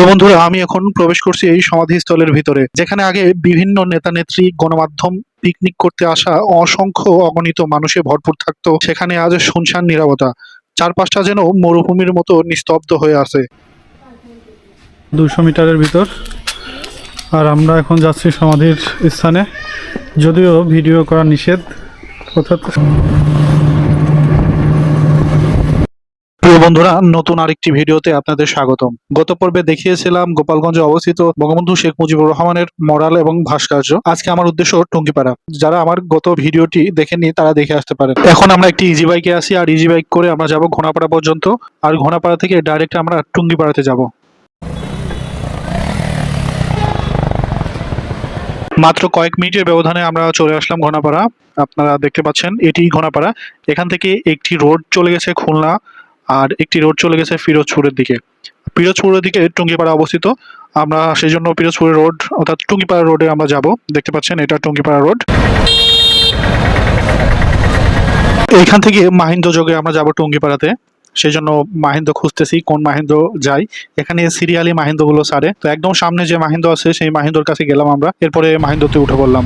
প্রিয় বন্ধুরা, আমি এখন প্রবেশ করছি এই সমাধিস্থলের ভিতরে, যেখানে আগে বিভিন্ন নেতা নেত্রী গণমাধ্যম, পিকনিক করতে আসা অসংখ্য অগণিত মানুষে ভরপুর থাকতো। সেখানে আজ শুনশান নিরাপত্তা চারপাশটা যেন মরুভূমির মতো নিস্তব্ধ হয়ে আছে। দুশো মিটারের ভিতর, আর আমরা এখন যাচ্ছি সমাধির স্থানে। যদিও ভিডিও করা নিষেধ, অর্থাৎ প্রিয় বন্ধুরা, নতুন আরেকটি ভিডিওতে আপনাদের স্বাগতম। গত পর্বে দেখিয়েছিলাম গোপালগঞ্জে অবস্থিত বঙ্গবন্ধু শেখ মুজিবুর রহমানের মরাল এবং ভাস্কর্য। আজকে আমার উদ্দেশ্য টুঙ্গিপাড়া। যারা আমার গত ভিডিওটি দেখেননি, তারা দেখে আসতে পারেন। এখন আমরা একটি ইজি বাইকে আসি, আর ইজি বাইক করে আমরা যাব ঘোনাপাড়া পর্যন্ত। আর ঘোনাপাড়া থেকে ডাইরেক্ট আমরা টুঙ্গিপাড়াতে যাব। মাত্র কয়েক মিনিটের ব্যবধানে আমরা চলে আসলাম ঘোনাপাড়া আপনারা দেখতে পাচ্ছেন এটি ঘোনাপাড়া এখান থেকে একটি রোড চলে গেছে খুলনা। আর একটি রোড চলে গেছে ফিরোজপুরের দিকে। ফিরোজপুরের দিকে টুঙ্গিপাড়া অবস্থিত। আমরা সেই জন্য ফিরোজপুরের রোড, অর্থাৎ টুঙ্গিপাড়া রোডে আমরা যাব। দেখতে পাচ্ছেন, এটা টুঙ্গিপাড়া রোড। এইখান থেকে মাহিন্দ যোগে আমরা যাব টুঙ্গিপাড়াতে। সেই জন্য মাহিন্দ খুঁজতেছি, কোন মাহিন্দ যাই। এখানে সিরিয়ালি মাহিন্দগুলো সারে। তো একদম সামনে যে মাহিন্দ আছে, সেই মাহিন্দর কাছে গেলাম আমরা। এরপরে মাহিন্দতে উঠে পড়লাম।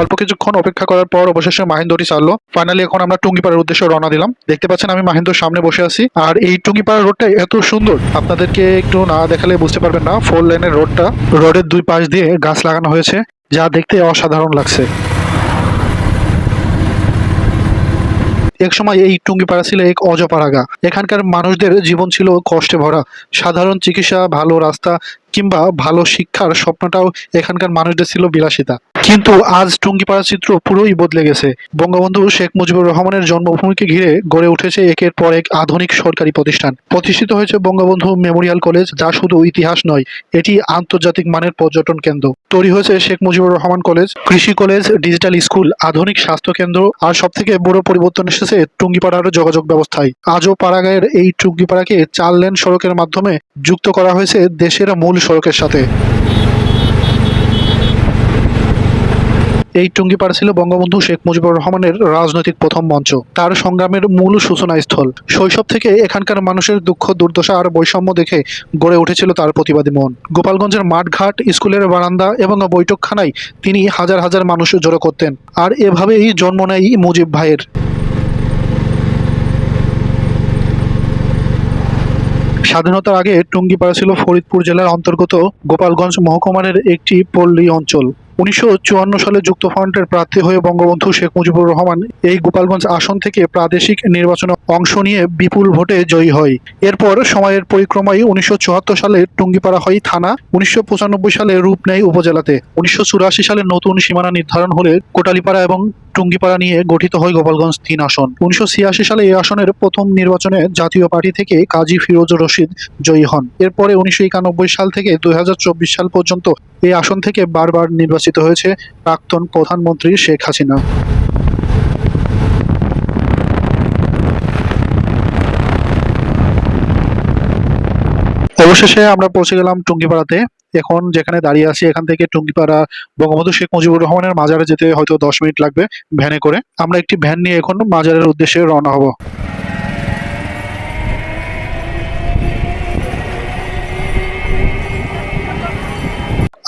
অল্প কিছুক্ষণ অপেক্ষা করার পর অবশেষে মাহিন্দটি চাললো ফাইনালি এখন আমরা টুঙ্গিপাড়ার উদ্দেশ্যে রওনা দিলাম। দেখতে পাচ্ছেন, আমি মাহিন্দর সামনে বসে আছি। আর এই টুঙ্গিপাড়া রোডটা এত সুন্দর, আপনাদেরকে একটু না দেখালে বুঝতে পারবেন না ফোর লাইনের রোডটা রোডের দুই পাশ দিয়ে গাছ লাগানো হয়েছে, যা দেখতে অসাধারণ লাগছে। এক সময় এই টুঙ্গিপাড়া ছিল এক অজপাড়াগা এখানকার মানুষদের জীবন ছিল কষ্টে ভরা। সাধারণ চিকিৎসা, ভালো রাস্তা, কিংবা ভালো শিক্ষার স্বপ্নটাও এখানকার মানুষদের ছিল বিলাসিতা। কিন্তু আজ টুঙ্গিপাড়া চিত্র পুরোই বদলে গেছে। বঙ্গবন্ধু শেখ মুজিবুর রহমানের জন্মভূমিকে ঘিরে গড়ে উঠেছে একের পর এক আধুনিক সরকারি প্রতিষ্ঠান। প্রতিষ্ঠিত হয়েছে বঙ্গবন্ধু মেমোরিয়াল কলেজ, যা শুধু ইতিহাস নয়, এটি আন্তর্জাতিক মানের পর্যটন কেন্দ্র। তৈরি হয়েছে শেখ মুজিবুর রহমান কলেজ, কৃষি কলেজ, ডিজিটাল স্কুল, আধুনিক স্বাস্থ্য কেন্দ্র আর সব থেকে বড় পরিবর্তন এসেছে টুঙ্গিপাড়ার যোগাযোগ ব্যবস্থায়। আজও পাড়াগাঁয়ের এই টুঙ্গিপাড়াকে চার লেন সড়কের মাধ্যমে যুক্ত করা হয়েছে দেশের মূল সড়কের সাথে। এই টুঙ্গিপাড়া ছিল বঙ্গবন্ধু শেখ মুজিবুর রহমানের রাজনৈতিক প্রথম মঞ্চ। তার সংগ্রামের মূল সূচনা স্থল শৈশব থেকে এখানকার মানুষের দুঃখ, দুর্দশা আর বৈষম্য দেখে গড়ে উঠেছিল তার প্রতিবাদী মন। গোপালগঞ্জের মাঠঘাট, স্কুলের বারান্দা এবং বৈঠকখানায় তিনি হাজার হাজার মানুষ জড়ো করতেন। আর এভাবেই জন্ম নেয় মুজিব ভাইয়ের। স্বাধীনতার আগে টুঙ্গিপাড়া ছিল ফরিদপুর জেলার অন্তর্গত গোপালগঞ্জ মহকুমার একটি পল্লী অঞ্চল। উনিশশো চুয়ান্ন সালে যুক্তফ্রন্টের প্রার্থী হয়ে বঙ্গবন্ধু শেখ মুজিবুর রহমান এই গোপালগঞ্জ আসন থেকে প্রাদেশিক নির্বাচনে অংশ নিয়ে বিপুল ভোটে জয়ী হয়। এরপর সময়ের পরিক্রমায় উনিশশো চুয়াত্তর সালে টুঙ্গিপাড়া হয় থানা, উনিশশো পঁচানব্বই সালে রূপ নেয় উপজেলাতে। উনিশশো চুরাশি সালে নতুন সীমানা নির্ধারণ হলে কোটালীপাড়া এবং টুঙ্গিপাড়া নিয়ে গঠিত হয় গোপালগঞ্জ তিন আসন। উনিশশো ছিয়াশি সালে এই আসনের প্রথম নির্বাচনে জাতীয় পার্টি থেকে কাজী ফিরোজুর রশিদ জয়ী হন। এরপরে উনিশশো একানব্বই সাল থেকে দু হাজার চব্বিশ সাল পর্যন্ত এই আসন থেকে বারবার নির্বাচিত হয়েছে প্রাক্তন প্রধানমন্ত্রী শেখ হাসিনা। অবশেষে আমরা পৌঁছে গেলাম টুঙ্গিপাড়াতে। এখন যেখানে দাঁড়িয়ে আছি, এখান থেকে টুঙ্গিপাড়া বঙ্গবন্ধু শেখ মুজিবুর রহমানের মাজারে যেতে হয়তো দশ মিনিট লাগবে ভ্যানে করে। আমরা একটি ভ্যান নিয়ে এখন মাজারের উদ্দেশ্যে রওনা হব।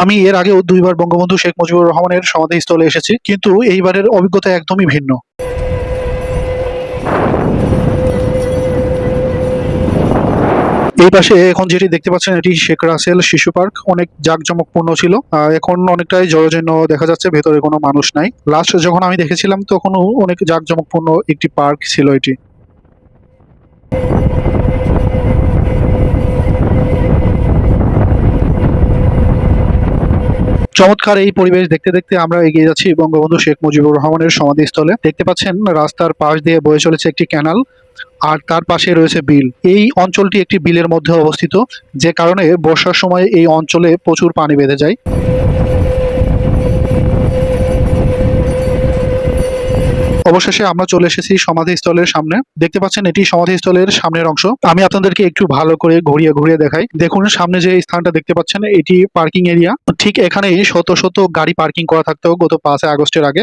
আমি এর আগেও দুইবার বঙ্গবন্ধু শেখ মুজিবুর রহমানের সমাধিস্থলে এসেছি, কিন্তু এইবারের অভিজ্ঞতা একদমই ভিন্ন। এই পাশে এখন যেটি দেখতে পাচ্ছেন, এটি শেখ রাসেল শিশু পার্ক। অনেক জাঁকজমকপূর্ণ ছিল। এখন অনেকটাই জরাজীর্ণ দেখা যাচ্ছে, ভেতরে কোনো মানুষ নাই। লাস্ট যখন আমি দেখেছিলাম, তখনও অনেক জাঁকজমকপূর্ণ একটি পার্ক ছিল এটি। চমৎকার এই পরিবেশ দেখতে দেখতে আমরা এগিয়ে যাচ্ছি বঙ্গবন্ধু শেখ মুজিবুর রহমানের সমাধিস্থলে। দেখতে পাচ্ছেন রাস্তার পাশ দিয়ে বয়ে চলেছে একটি ক্যানাল আর তার পাশে রয়েছে বিল। এই অঞ্চলটি একটি বিলের মধ্যে অবস্থিত, যে কারণে বর্ষার সময় এই অঞ্চলে প্রচুর পানি বেঁধে যায়। অবশেষে আমরা চলে এসেছি সমাধিস্থলের সামনে। দেখতে পাচ্ছেন, এটি সমাধিস্থলের সামনের অংশ। আমি আপনাদেরকে একটু ভালো করে ঘুরিয়ে ঘুরিয়ে দেখাই। দেখুন, সামনে যে স্থানটা দেখতে পাচ্ছেন, এটি পার্কিং এরিয়া। ঠিক এখানে শত শত গাড়ি পার্কিং করা থাকতো গত পাঁচই আগস্টের আগে।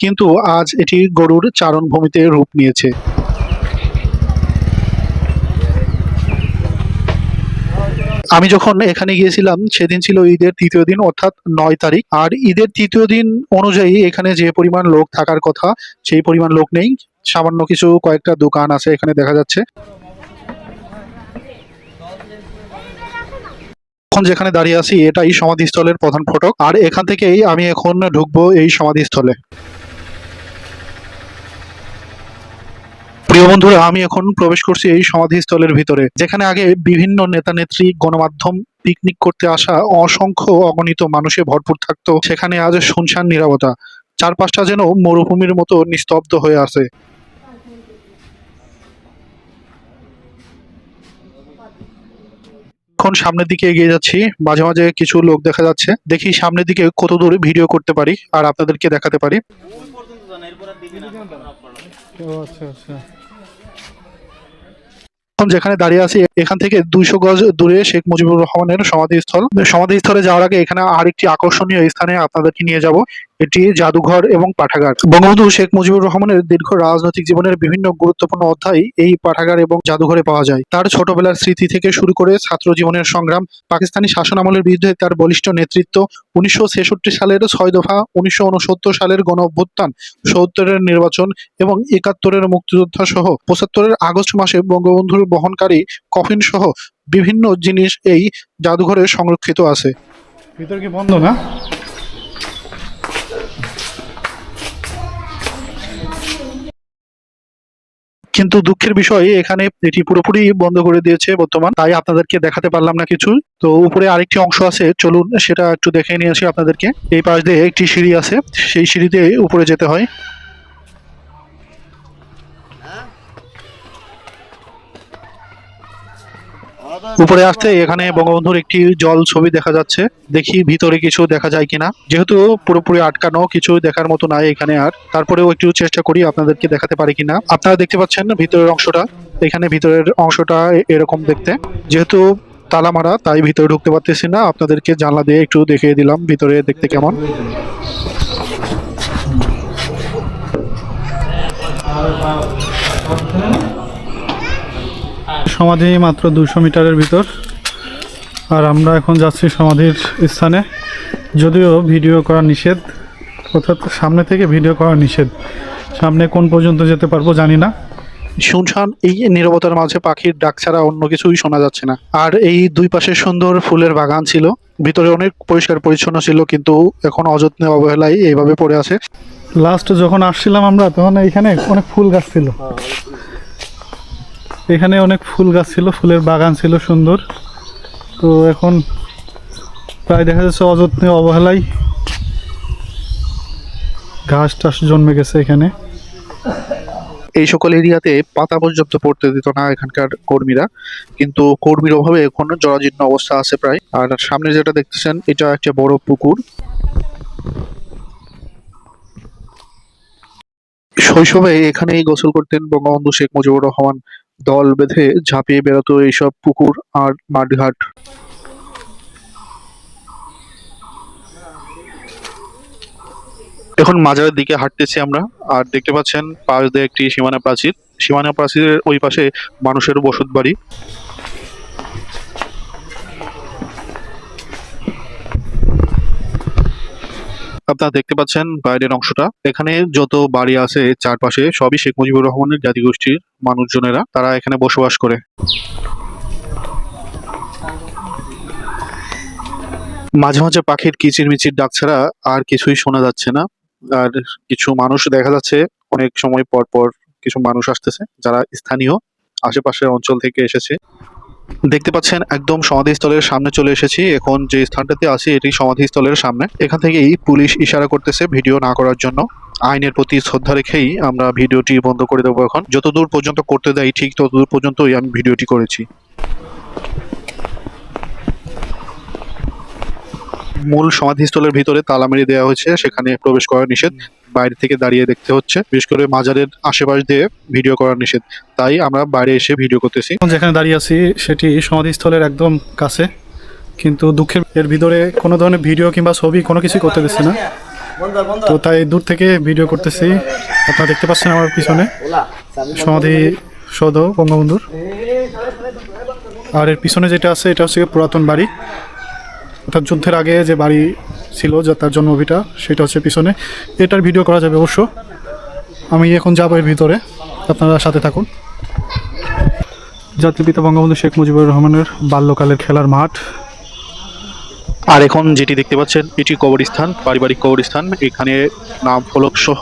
কিন্তু আজ এটি গরুর চারণ ভূমিতে রূপ নিয়েছে। আমি যখন এখানে গিয়েছিলাম, সেদিন ছিল ঈদের তৃতীয় দিন, অর্থাৎ নয় তারিখ। আর ঈদের তৃতীয় দিন অনুযায়ী এখানে যে পরিমাণ লোক থাকার কথা, সেই পরিমাণ লোক নেই। সামান্য কিছু কয়েকটা দোকান আছে এখানে দেখা যাচ্ছে। এখন যেখানে দাঁড়িয়ে আছি, এটাই সমাধিস্থলের প্রধান ফটক। আর এখান থেকেই আমি এখন ঢুকবো এই সমাধিস্থলে। প্রিয় বন্ধুরা, আমি এখন প্রবেশ করছি এই সমাধিস্থলের ভিতরে, যেখানে আগে বিভিন্ন নেতা নেত্রী গণমাধ্যম পিকনিক করতে আসা অসংখ্য অগণিত মানুষে ভরপুর থাকতো। সেখানে আজ শুনশান নিরাপত্তা চারপাশটা যেন মরুভূমির মতো নিস্তব্ধ হয়ে আছে। এখন সামনের দিকে এগিয়ে যাচ্ছি। মাঝে মাঝে কিছু লোক দেখা যাচ্ছে। দেখি সামনের দিকে কত দূরে ভিডিও করতে পারি আর আপনাদেরকে দেখাতে পারি। আচ্ছা আচ্ছা। যেখানে দাঁড়িয়ে আছি, এখান থেকে দুইশো গজ দূরে শেখ মুজিবুর রহমানের সমাধিস্থল। সমাধিস্থলে যাওয়ার আগে এখানে আরেকটি আকর্ষণীয় স্থানে আপনাদেরকে নিয়ে যাব। এটি জাদুঘর এবং পাঠাগার। বঙ্গবন্ধু শেখ মুজিবুর রহমানের দীর্ঘ রাজনৈতিক জীবনের বিভিন্ন গুরুত্বপূর্ণ অধ্যায় এই পাঠাগার এবং জাদুঘরে পাওয়া যায়। তার ছোটবেলার স্মৃতি থেকে শুরু করে ছাত্র জীবনের সংগ্রাম, পাকিস্তানি শাসন আমলের বিরুদ্ধে তার বলিষ্ঠ নেতৃত্ব, উনিশশো ছেষট্টি সালের ছয় দফা, উনিশশো উনসত্তর সালের গণ অভ্যুত্থান সত্তরের নির্বাচন এবং একাত্তরের মুক্তিযোদ্ধা সহ পঁচাত্তরের আগস্ট মাসে বঙ্গবন্ধুর বহনকারী কফিন সহ বিভিন্ন জিনিস এই জাদুঘরে সংরক্ষিত আছে। ভিতর কি বন্ধ না? কিন্তু দুঃখের বিষয়, এখানে এটি পুরোপুরি বন্ধ করে দিয়েছে বর্তমান। তাই আপনাদেরকে দেখাতে পারলাম না কিছু। তো উপরে আরেকটি অংশ আছে, চলুন সেটা একটু দেখে নিয়ে আসি আপনাদেরকে। এই পাশ দিয়ে একটি সিঁড়ি আছে। সেই সিঁড়িতে উপরে যেতে হয়। উপরে আসতে এখানে বঙ্গবন্ধুর একটি জল ছবি দেখা যাচ্ছে। দেখি ভিতরে কিছু দেখা যায় কিনা। যেহেতু পুরোপুরি আটকানো, কিছু দেখার মতো নাই এখানে আর। তারপরেও একটু চেষ্টা করি আপনাদেরকে দেখাতে পারি কিনা। আপনারা দেখতে পাচ্ছেন ভিতরের অংশটা। এখানে ভিতরের অংশটা এরকম দেখতে। যেহেতু তালা মারা, তাই ভিতরে ঢুকতে পারতেছি না। আপনাদেরকে জানলা দিয়ে একটু দেখিয়ে দিলাম ভিতরে দেখতে কেমন। সমাধি মাত্র দুশো মিটারের ভিতর। আর আমরা এখন যাচ্ছি সমাধির স্থানে। যদিও ভিডিও করা নিষেধ অর্থাৎ সামনে থেকে ভিডিও করা নিষেধ। সামনে কোন পর্যন্ত যেতে পারব জানি না। শুনশান এই নীরবতার মাঝে পাখির ডাক ছাড়া অন্য কিছুই শোনা যাচ্ছে না। আর এই দুই পাশে সুন্দর ফুলের বাগান ছিল। ভিতরে অনেক পরিষ্কার পরিচ্ছন্ন ছিল কিন্তু এখন অযত্নে অবহেলায় এইভাবে পড়ে আছে। লাস্ট যখন আসছিলাম আমরা তখন এইখানে অনেক ফুল গাছ ছিল। এখানে অনেক ফুল গাছ ছিল, ফুলের বাগান ছিল সুন্দর। তো এখন প্রায় দেখা যাচ্ছে অযত্নে অবহেলায় ঘাস টাস জন্মে গেছে এখানে। এই সকল এরিয়াতে পাতা পর্যন্ত পড়তে দিত না এখানকার কর্মীরা, কিন্তু কর্মীর অভাবে এখন জরাজীর্ণ অবস্থা আছে প্রায়। আর সামনে যেটা দেখতেছেন, এটা একটা বড় পুকুর। শৈশবে এখানেই গোসল করতেন বঙ্গবন্ধু শেখ মুজিবুর রহমান দল বেঁধে ঝাঁপিয়ে বেরোতো এইসব পুকুর আর মাঠঘাট। এখন মাজারের দিকে হাঁটতেছি আমরা, আর দেখতে পাচ্ছেন পাশ দিয়ে একটি সীমানা প্রাচীর। সীমানা প্রাচীরের ওই পাশে মানুষের বসত বাড়ি। আপনারা দেখতে পাচ্ছেন বাইরের অংশটা। এখানে যত বাড়ি আছে, চারপাশে সবই শেখ মুজিবুর রহমানের জাতিগোষ্ঠীর মানুষজনেরা তারা এখানে বসবাস করে। মাঝে মাঝে পাখির কিচিরমিচির ডাক ছাড়া আর কিছুই শোনা যাচ্ছে না। আর কিছু মানুষ দেখা যাচ্ছে, অনেক সময় পর পর কিছু মানুষ আসতেছে যারা স্থানীয় আশেপাশের অঞ্চল থেকে এসেছে। দেখতে পাচ্ছেন, একদম সমাধিস্থলের সামনে চলে এসেছি। এখন যে স্থানটাতে আছি, এটি সমাধিস্থলের সামনে। এখান থেকেই পুলিশ ইশারা করতেছে ভিডিও না করার জন্য। আইনের প্রতি শ্রদ্ধা রেখেই আমরা ভিডিওটি বন্ধ করে দেবো এখন। যতদূর পর্যন্ত করতে দেয়, ঠিক ততদূর পর্যন্তই আমি ভিডিওটি করেছি। মূল সমাধিস্থলের ভিতরে তালা মেরে দেওয়া হয়েছে, সেখানে প্রবেশ করা নিষেধ। বাইরে থেকে দাঁড়িয়ে দেখতে হচ্ছে, বিশেষ করে মাজারের আশেপাশ দিয়ে ভিডিও করা নিষেধ। তাই আমরা বাইরে এসে ভিডিও করতেছি। যেখানে দাঁড়িয়ে আছি, সেটি সমাধিস্থলের একদম কাছে। কিন্তু দুঃখের, এর ভিতরে কোনো ধরনের ভিডিও কিংবা ছবি কোনো কিছুই করতে দিচ্ছে না। তো তাই দূর থেকে ভিডিও করতেছি। আপনারা দেখতে পাচ্ছেন আমার পিছনে সমাধি সৌধ বঙ্গবন্ধুর। আর এর পিছনে যেটা আছে, এটা হচ্ছে পুরাতন বাড়ি। অর্থাৎ যুদ্ধের আগে যে বাড়ি ছিল যা তার জন্মভিটা, সেটা হচ্ছে পিছনে। এটার ভিডিও করা যাবে অবশ্য। আমি এখন যাব এর ভিতরে। আপনারা সাথে থাকুন। জাতির পিতা বঙ্গবন্ধু শেখ মুজিবুর রহমানের বাল্যকালের খেলার মাঠ। আর এখন যেটি দেখতে পাচ্ছেন, এটি কবরস্থান, পারিবারিক কবরস্থান। এখানে নাম ফলক সহ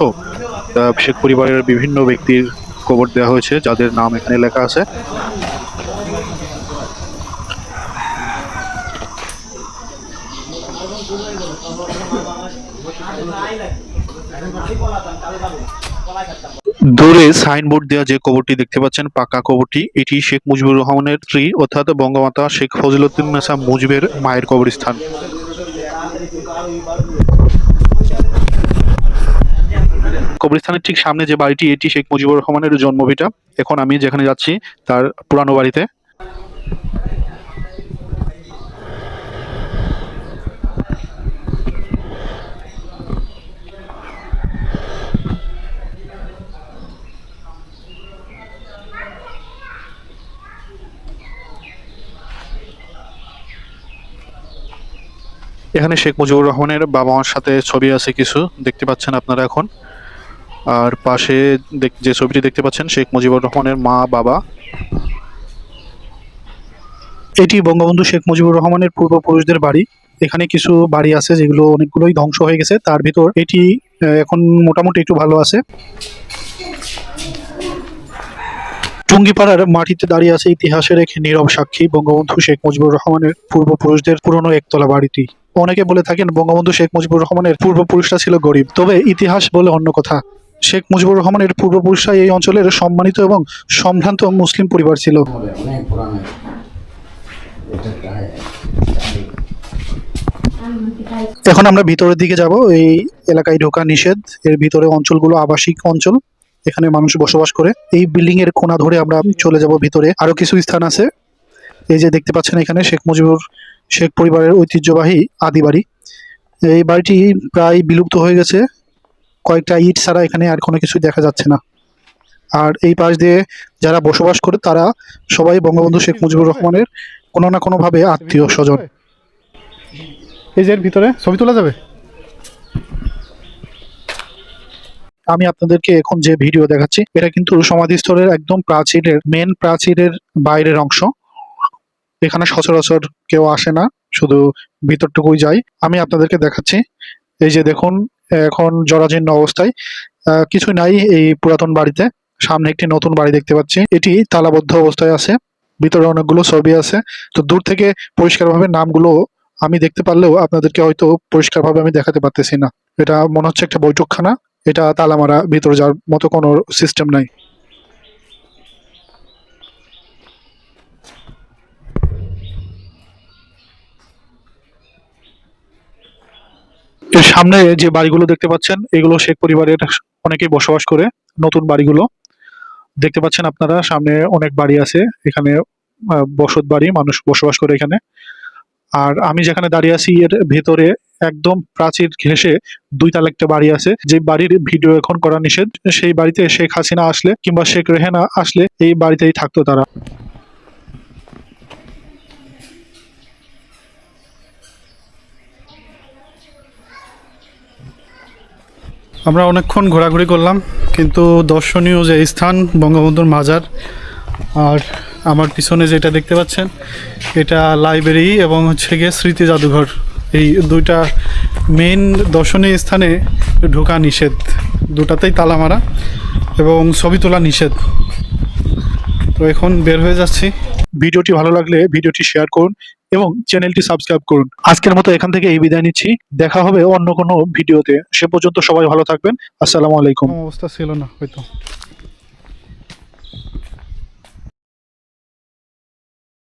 শেখ পরিবারের বিভিন্ন ব্যক্তির কবর দেওয়া হয়েছে, যাদের নাম এখানে লেখা আছে। দূরে সাইনবোর্ড দেওয়া যে কবরটি দেখতে পাচ্ছেন, পাকা কবরটি, এটি শেখ মুজিবুর রহমানের স্ত্রী অর্থাৎ বঙ্গমাতা শেখ ফজিলুদ্দিনেসা মুজিবের মায়ের কবরস্থান। কবরস্থানের ঠিক সামনে যে বাড়িটি, এটি শেখ মুজিবুর রহমানের জন্মভিটা। এখন আমি যেখানে যাচ্ছি, তার পুরানো বাড়িতে। এখানে শেখ মুজিবুর রহমানের বাবা মার সাথে ছবি আছে কিছু, দেখতে পাচ্ছেন আপনারা এখন। আর পাশে যে ছবিটি দেখতে পাচ্ছেন, শেখ মুজিবুর রহমানের মা, বাবা। এটি বঙ্গবন্ধু শেখ মুজিবুর রহমানের পূর্বপুরুষদের বাড়ি। এখানে কিছু বাড়ি আছে যেগুলো অনেকগুলোই ধ্বংস হয়ে গেছে, তার ভিতর এটি এখন মোটামুটি একটু ভালো আছে। টুঙ্গিপাড়ার মাটিতে দাঁড়িয়ে আছে ইতিহাসের এক নীরব সাক্ষী, বঙ্গবন্ধু শেখ মুজিবুর রহমানের পূর্বপুরুষদের পুরনো একতলা বাড়িটি। অনেকে বলে থাকেন বঙ্গবন্ধু শেখ মুজিবুর রহমানের পূর্বপুরুষরা ছিল গরিব, তবে ইতিহাস বলে অন্য কথা। শেখ মুজিবুর রহমানের পূর্বপুরুষরা এই অঞ্চলের সম্মানিত এবং সম্ভ্রান্ত মুসলিম পরিবার ছিল। এখন আমরা ভিতরের দিকে যাব। এই এলাকায় ঢোকা নিষেধ। এর ভিতরে অঞ্চলগুলো আবাসিক অঞ্চল। এখানে মানুষ বসবাস করে, এই বিল্ডিং এর কোণা ধরে আমরা চলে যাব ভিতরে। আরও কিছু স্থান আছে। এই যে দেখতে পাচ্ছেন এখানে শেখ মুজিবুর, শেখ পরিবারের ঐতিহ্যবাহী আদি বাড়ি। এই বাড়িটি প্রায় বিলুপ্ত হয়ে গেছে। কয়েকটা ইট ছাড়া এখানে আর কোনো কিছু দেখা যাচ্ছে না। আর এই পাশ দিয়ে যারা বসবাস করে, তারা সবাই বঙ্গবন্ধু শেখ মুজিবুর রহমানের কোনো না কোনোভাবে আত্মীয় স্বজন। এই যে ভিতরে ছবি তোলা যাবে? আমি আপনাদেরকে এখন যে ভিডিও দেখাচ্ছি, এটা কিন্তু সমাধিস্থলের একদম প্রাচীরের মেন প্রাচীরের বাইরের অংশ। এখানে সচরাচর কেউ আসে না, শুধু ভিতরটুকুই যায়। আমি আপনাদেরকে দেখাচ্ছি। এই যে দেখুন, এখন জরাজীর্ণ অবস্থায়। কিছু নাই এই পুরাতন বাড়িতে। সামনে একটি নতুন বাড়ি দেখতে পাচ্ছি। এটি তালাবদ্ধ অবস্থায় আছে। ভিতরে অনেকগুলো ছবি আছে। তো দূর থেকে পরিষ্কারভাবে নামগুলো আমি দেখতে পারলেও আপনাদেরকে হয়তো পরিষ্কারভাবে আমি দেখাতে পারতেছি না। এটা মনে হচ্ছে একটা বৈঠকখানা। এটা তালা মারা ভিতরে যাওয়ার মতো কোনো সিস্টেম নাই। এর সামনে যে বাড়িগুলো দেখতে পাচ্ছেন, এগুলো শেখ পরিবারের অনেকেই বসবাস করে, নতুন বাড়িগুলো। দেখতে পাচ্ছেন আপনারা, সামনে অনেক বাড়ি আছে, এখানে বসত বাড়ি, মানুষ বসবাস করে এখানে। আর আমি যেখানে দাঁড়িয়ে আছি, এর ভেতরে একদম প্রাচীর ঘেঁষে দুই তালা একটা বাড়ি আছে। যে বাড়ির ভিডিও এখন করা নিষেধ, সেই বাড়িতে শেখ হাসিনা আসলে কিংবা শেখ রেহানা আসলে এই বাড়িতেই থাকতো তারা। আমরা অনেকক্ষণ ঘোরাঘুরি করলাম, কিন্তু দর্শনীয় যে স্থান বঙ্গবন্ধুর মাজার আর আমার পিছনে যেটা দেখতে পাচ্ছেন, এটা লাইব্রেরি এবং হচ্ছে গিয়ে স্মৃতি জাদুঘর। এই দুইটা মেন দর্শনীয় স্থানে ঢোকা নিষেধ। দুটাতেই তালা মারা এবং ছবি তোলা নিষেধ। তো এখন বের হয়ে যাচ্ছি। ভিডিওটি ভালো লাগলে ভিডিওটি শেয়ার করুন এবং চ্যানেলটি সাবস্ক্রাইব করুন। আজকের মতো এখান থেকে এই বিদায় নিচ্ছি। দেখা হবে অন্য কোনো ভিডিওতে। সে পর্যন্ত সবাই ভালো থাকবেন। আসসালামু আলাইকুম। অবস্থা ছিল না, হয়তো।